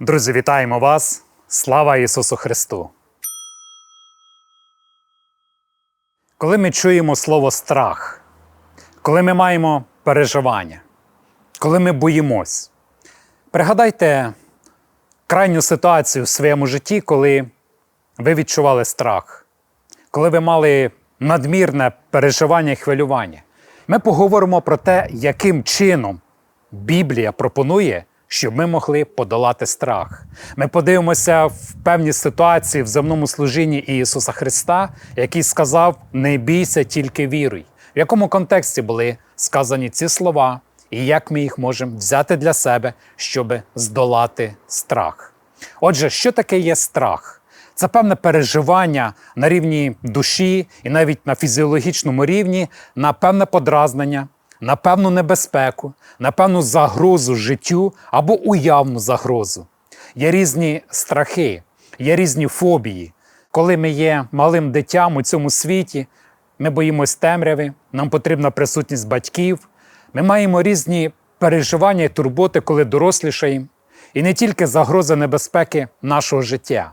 Друзі, вітаємо вас! Слава Ісусу Христу! Коли ми чуємо слово страх, коли ми маємо переживання, коли ми боїмось, пригадайте крайню ситуацію в своєму житті, коли ви відчували страх, коли ви мали надмірне переживання і хвилювання. Ми поговоримо про те, яким чином Біблія пропонує, щоб ми могли подолати страх. Ми подивимося в певні ситуації в земному служінні Ісуса Христа, який сказав: Не бійся, тільки віруй. В якому контексті були сказані ці слова, і як ми їх можемо взяти для себе, щоб здолати страх. Отже, що таке є страх? Це певне переживання на рівні душі і навіть на фізіологічному рівні, на певне подразнення, на певну небезпеку, на певну загрозу життю або уявну загрозу. Є різні страхи, є різні фобії. Коли ми є малим дитям у цьому світі, ми боїмось темряви, нам потрібна присутність батьків. Ми маємо різні переживання і турботи, коли дорослішаємо, і не тільки загроза небезпеки нашого життя.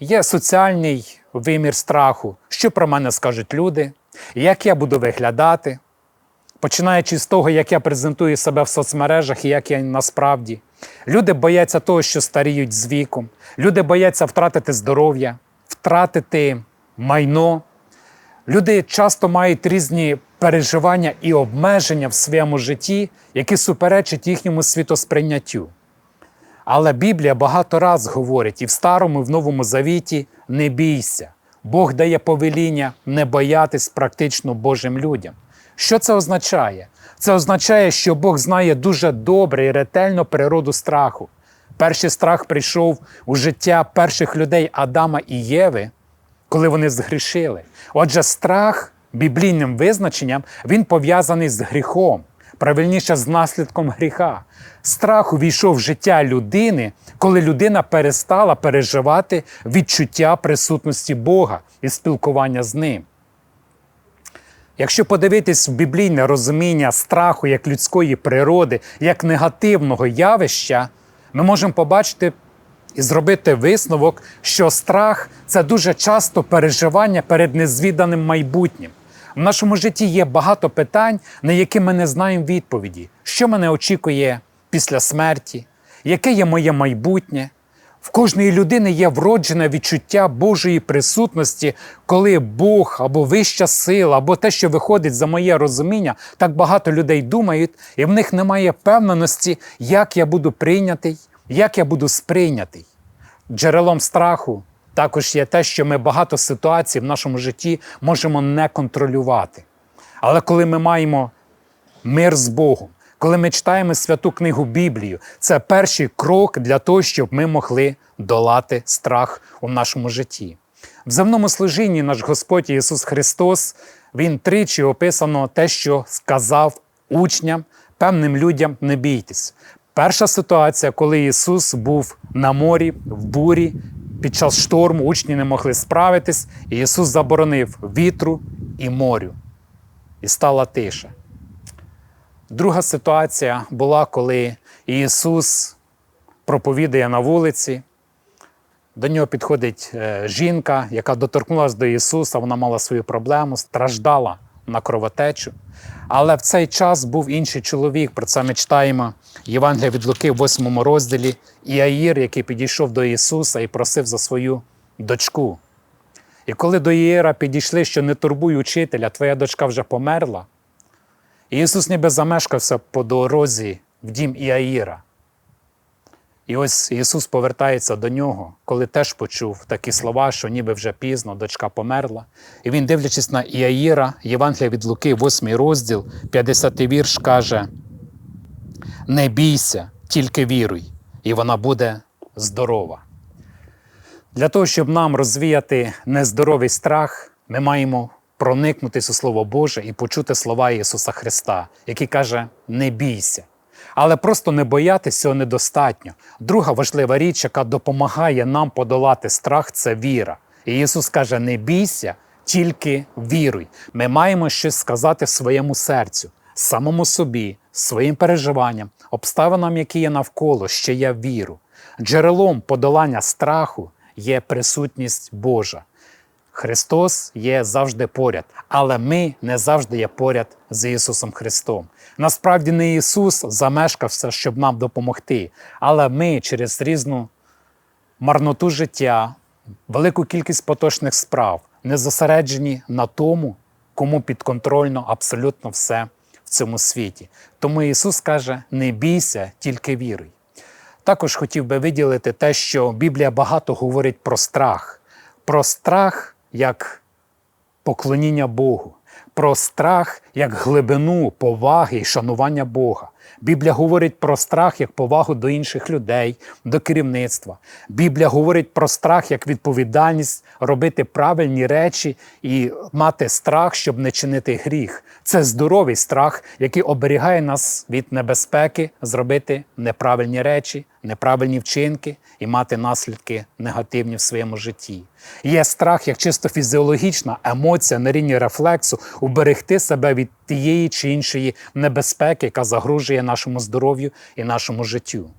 Є соціальний вимір страху, що про мене скажуть люди, як я буду виглядати, починаючи з того, як я презентую себе в соцмережах і як я насправді. Люди бояться того, що старіють з віком, люди бояться втратити здоров'я, втратити майно. Люди часто мають різні переживання і обмеження в своєму житті, які суперечать їхньому світосприйняттю. Але Біблія багато раз говорить і в Старому, і в Новому Завіті не бійся. Бог дає повеління не боятись практично Божим людям. Що це означає? Це означає, що Бог знає дуже добре і ретельно природу страху. Перший страх прийшов у життя перших людей Адама і Єви, коли вони згрішили. Отже, страх біблійним визначенням він пов'язаний з гріхом, правильніше з наслідком гріха. Страх увійшов в життя людини, коли людина перестала переживати відчуття присутності Бога і спілкування з ним. Якщо подивитись в біблійне розуміння страху як людської природи, як негативного явища, ми можемо побачити і зробити висновок, що страх це дуже часто переживання перед незвіданим майбутнім. В нашому житті є багато питань, на які ми не знаємо відповіді, що мене очікує після смерті, яке є моє майбутнє. В кожної людини є вроджене відчуття Божої присутності, коли Бог або вища сила, або те, що виходить за моє розуміння, так багато людей думають, і в них немає впевненості, як я буду прийнятий, як я буду сприйнятий. Джерелом страху також є те, що ми багато ситуацій в нашому житті можемо не контролювати. Але коли ми маємо мир з Богом, коли ми читаємо святу книгу Біблію, це перший крок для того, щоб ми могли долати страх у нашому житті. В земному служінні наш Господь Ісус Христос Він тричі описано те, що сказав учням, певним людям не бійтесь. Перша ситуація, коли Ісус був на морі, в бурі, під час шторму учні не могли справитись, і Ісус заборонив вітру і морю. І стала тиша. Друга ситуація була, коли Ісус проповідає на вулиці. До нього підходить е, жінка, яка доторкнулася до Ісуса, вона мала свою проблему, страждала на кровотечу. Але в цей час був інший чоловік. Про це ми читаємо Євангелія від Луки в 8 розділі. Іаїр, який підійшов до Ісуса і просив за свою дочку. І коли до Ієра підійшли, що не турбуй учителя, твоя дочка вже померла. Ісус ніби замешкався по дорозі в дім Іаїра. І ось Ісус повертається до нього, коли теж почув такі слова, що ніби вже пізно, дочка померла. І він, дивлячись на Іаїра, Євангелія від Луки, 8 розділ, 50 вірш, каже: Не бійся, тільки віруй, і вона буде здорова. Для того, щоб нам розвіяти нездоровий страх, ми маємо проникнутися у Слово Боже і почути слова Ісуса Христа, який каже: Не бійся. Але просто не боятися недостатньо. Друга важлива річ, яка допомагає нам подолати страх, це віра. І Ісус каже: не бійся, тільки віруй. Ми маємо щось сказати своєму серцю, самому собі, своїм переживанням, обставинам, які є навколо, що я віру. Джерелом подолання страху є присутність Божа. Христос є завжди поряд, але ми не завжди є поряд з Ісусом Христом. Насправді не Ісус замешкався, щоб нам допомогти, але ми через різну марноту життя, велику кількість поточних справ не зосереджені на тому, кому підконтрольно абсолютно все в цьому світі. Тому Ісус каже: не бійся, тільки віруй. Також хотів би виділити те, що Біблія багато говорить про страх, про страх як поклоніння Богу, про страх як глибину поваги і шанування Бога. Біблія говорить про страх як повагу до інших людей, до керівництва. Біблія говорить про страх як відповідальність робити правильні речі і мати страх, щоб не чинити гріх. Це здоровий страх, який оберігає нас від небезпеки зробити неправильні речі, неправильні вчинки і мати наслідки негативні в своєму житті. Є страх як чисто фізіологічна емоція на рівні рефлексу уберегти себе від тієї чи іншої небезпеки, яка загрожує нашому здоров'ю і нашому життю.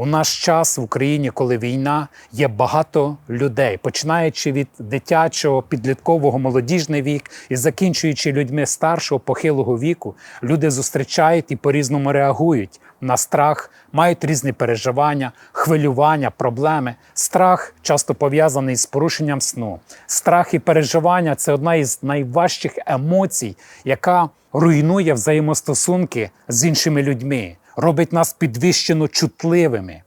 У наш час в Україні, коли війна, є багато людей, починаючи від дитячого, підліткового, молодіжний вік і закінчуючи людьми старшого похилого віку, люди зустрічають і по-різному реагують на страх, мають різні переживання, хвилювання, проблеми. Страх часто пов'язаний з порушенням сну. Страх і переживання це одна із найважчих емоцій, яка руйнує взаємостосунки з іншими людьми робить нас підвищено чутливими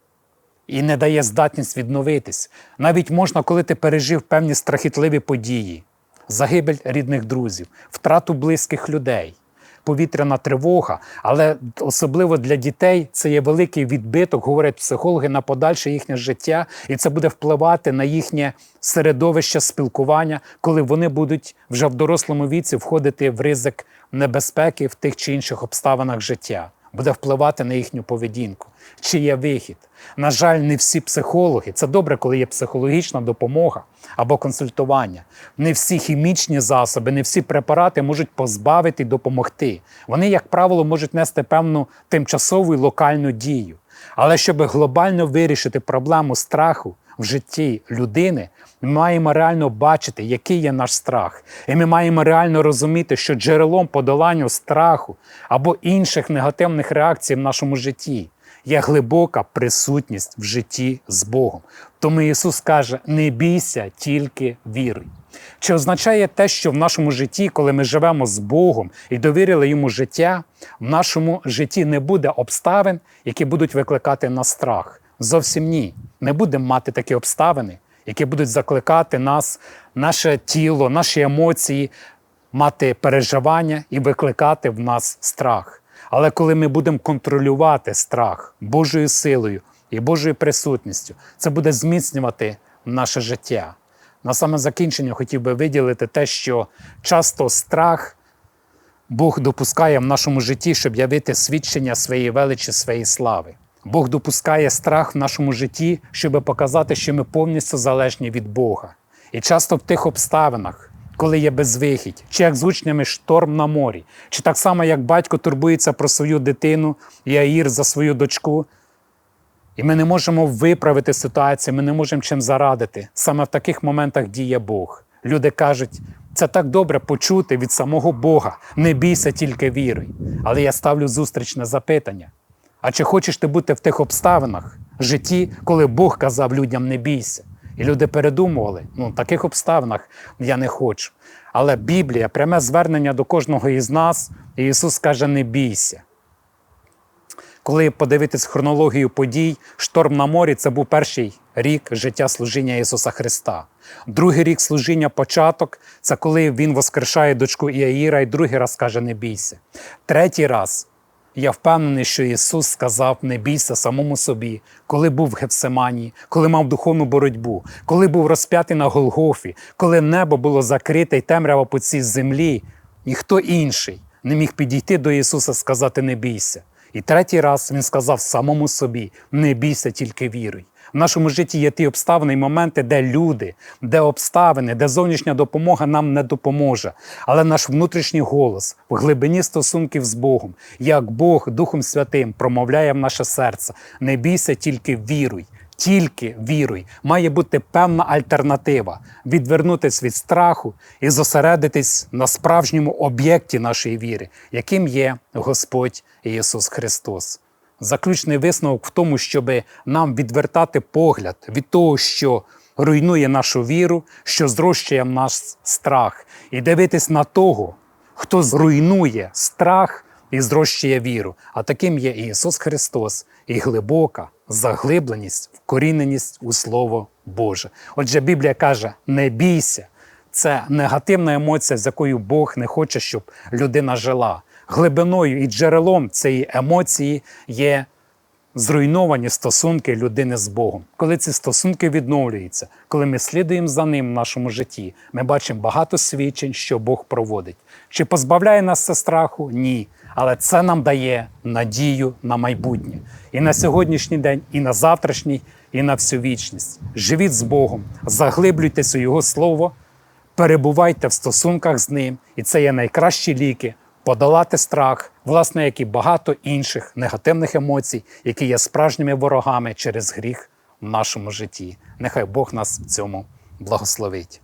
і не дає здатність відновитись. Навіть можна, коли ти пережив певні страхітливі події, загибель рідних друзів, втрату близьких людей, повітряна тривога, але особливо для дітей це є великий відбиток, говорять психологи, на подальше їхнє життя, і це буде впливати на їхнє середовище спілкування, коли вони будуть вже в дорослому віці входити в ризик небезпеки в тих чи інших обставинах життя буде впливати на їхню поведінку. Чи є вихід? На жаль, не всі психологи. Це добре, коли є психологічна допомога або консультування. Не всі хімічні засоби, не всі препарати можуть позбавити і допомогти. Вони, як правило, можуть нести певну тимчасову і локальну дію. Але щоб глобально вирішити проблему страху в житті людини, ми маємо реально бачити, який є наш страх. І ми маємо реально розуміти, що джерелом подолання страху або інших негативних реакцій в нашому житті є глибока присутність в житті з Богом. Тому Ісус каже: не бійся, тільки віруй. Чи означає те, що в нашому житті, коли ми живемо з Богом і довірили йому життя, в нашому житті не буде обставин, які будуть викликати на страх? Зовсім ні. Не будемо мати такі обставини, які будуть закликати нас, наше тіло, наші емоції, мати переживання і викликати в нас страх. Але коли ми будемо контролювати страх Божою силою і Божою присутністю, це буде зміцнювати наше життя. На саме закінчення хотів би виділити те, що часто страх Бог допускає в нашому житті, щоб явити свідчення своєї величі, своєї слави. Бог допускає страх в нашому житті, щоб показати, що ми повністю залежні від Бога. І часто в тих обставинах, коли є безвихідь, чи як з учнями шторм на морі, чи так само, як батько турбується про свою дитину і Аїр за свою дочку. І ми не можемо виправити ситуацію, ми не можемо чим зарадити. Саме в таких моментах діє Бог. Люди кажуть, це так добре почути від самого Бога. Не бійся, тільки віруй. Але я ставлю зустрічне запитання. А чи хочеш ти бути в тих обставинах в житті, коли Бог казав людям не бійся? І люди передумували, ну в таких обставинах я не хочу. Але Біблія, пряме звернення до кожного із нас, і Ісус каже: не бійся. Коли подивитись хронологію подій, шторм на морі це був перший рік життя служіння Ісуса Христа. Другий рік служіння початок це коли Він воскрешає дочку Іаїра і другий раз каже: не бійся. Третій раз я впевнений, що Ісус сказав: не бійся самому собі, коли був в Гефсиманії, коли мав духовну боротьбу, коли був розп'ятий на Голгофі, коли небо було закрите й темрява по цій землі, ніхто інший не міг підійти до Ісуса сказати не бійся. І третій раз Він сказав самому собі: не бійся, тільки віруй. В нашому житті є ті обставини і моменти, де люди, де обставини, де зовнішня допомога нам не допоможе. Але наш внутрішній голос в глибині стосунків з Богом, як Бог Духом Святим промовляє в наше серце: не бійся, тільки віруй. Тільки віруй, має бути певна альтернатива відвернутись від страху і зосередитись на справжньому об'єкті нашої віри, яким є Господь Ісус Христос. Заключний висновок в тому, щоб нам відвертати погляд від того, що руйнує нашу віру, що зрощує наш страх, і дивитись на того, хто зруйнує страх і зрощує віру. А таким є і Ісус Христос, і глибока заглибленість, вкоріненість у Слово Боже. Отже, Біблія каже: не бійся. Це негативна емоція, з якою Бог не хоче, щоб людина жила. Глибиною і джерелом цієї емоції є зруйновані стосунки людини з Богом. Коли ці стосунки відновлюються, коли ми слідуємо за ним в нашому житті, ми бачимо багато свідчень, що Бог проводить. Чи позбавляє нас це страху? Ні. Але це нам дає надію на майбутнє. І на сьогоднішній день, і на завтрашній, і на всю вічність. Живіть з Богом, заглиблюйтесь у Його Слово, перебувайте в стосунках з ним, і це є найкращі ліки подолати страх, власне, як і багато інших негативних емоцій, які є справжніми ворогами через гріх в нашому житті. Нехай Бог нас в цьому благословить.